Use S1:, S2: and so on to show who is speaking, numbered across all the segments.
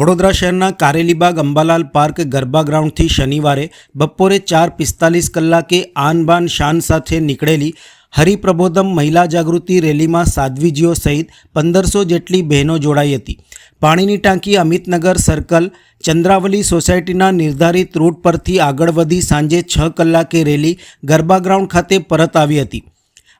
S1: વડોદરા શહેરના કારેલીબાગ અંબાલાલ પાર્ક ગરબા ગ્રાઉન્ડથી શનિવારે બપોરે ચાર પિસ્તાલીસ કલાકે આન બાન શાન સાથે નીકળેલી હરિપ્રબોધમ મહિલા જાગૃતિ રેલીમાં સાધ્વીજીઓ સહિત પંદરસો જેટલી બહેનો જોડાઈ હતી. પાણીની ટાંકી અમિતનગર સર્કલ, ચંદ્રાવલી સોસાયટીના નિર્ધારિત રૂટ પરથી આગળ વધી સાંજે છ કલાકે રેલી ગરબા ગ્રાઉન્ડ ખાતે પરત આવી હતી.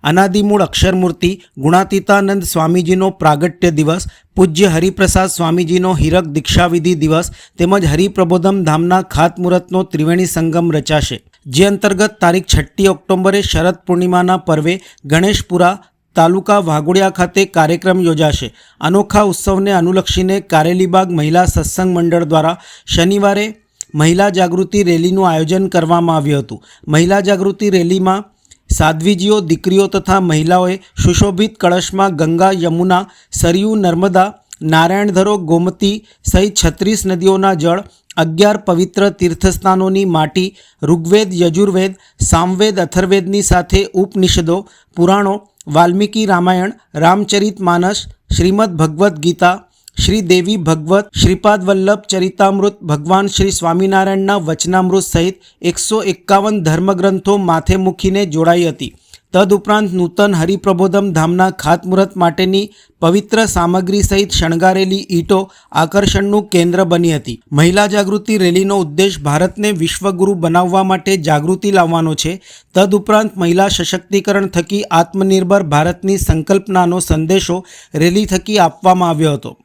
S1: અનાદિમૂળ અક્ષરમૂર્તિ ગુણાતીતાનંદ સ્વામીજીનો પ્રાગટ્ય દિવસ, પૂજ્ય હરિપ્રસાદ સ્વામીજીનો હીરક દીક્ષાવિધિ દિવસ તેમજ હરિપ્રબોધમ ધામના ખાતમુહૂર્તનો ત્રિવેણી સંગમ રચાશે. જે અંતર્ગત તારીખ છઠ્ઠી ઓક્ટોબરે શરદ પૂર્ણિમાના પર્વે ગણેશપુરા તાલુકા વાઘોડિયા ખાતે કાર્યક્રમ યોજાશે. અનોખા ઉત્સવને અનુલક્ષીને કારેલીબાગ મહિલા સત્સંગ મંડળ દ્વારા શનિવારે મહિલા જાગૃતિ રેલીનું આયોજન કરવામાં આવ્યું હતું. મહિલા જાગૃતિ રેલીમાં સાધ્વીજીઓ, દીકરીઓ તથા મહિલાઓએ સુશોભિત કળશમાં ગંગા, યમુના, સરયુ, નર્મદા, નારાયણધરો, ગોમતી સહિત છત્રીસ નદીઓના જળ, અગિયાર પવિત્ર તીર્થસ્થાનોની માટી, ઋગ્વેદ, યજુર્વેદ, સામવેદ, અથર્વેદની સાથે ઉપનિષદો, પુરાણો, વાલ્મીકી રામાયણ, રામચરિત માનસ, શ્રીમદ ભગવદ્ ગીતા શ્રી દેવી ભગવત, શ્રીપાદ વલ્લભ, ચરિતામૃત, ભગવાન શ્રી સ્વામિનારાયણના વચનામૃત સહિત એકસો એકાવન ધર્મગ્રંથો માથે મૂકીને જોડાઈ હતી. તદુપરાંત નૂતન હરિપ્રબોધમ ધામના ખાતમુહૂર્ત માટેની પવિત્ર સામગ્રી સહિત શણગારેલી ઈંટો આકર્ષણનું કેન્દ્ર બની હતી. મહિલા જાગૃતિ રેલીનો ઉદ્દેશ ભારતને વિશ્વગુરુ બનાવવા માટે જાગૃતિ લાવવાનો છે. તદુપરાંત મહિલા સશક્તિકરણ થકી આત્મનિર્ભર ભારતની સંકલ્પનાનો સંદેશો રેલી થકી આપવામાં આવ્યો હતો.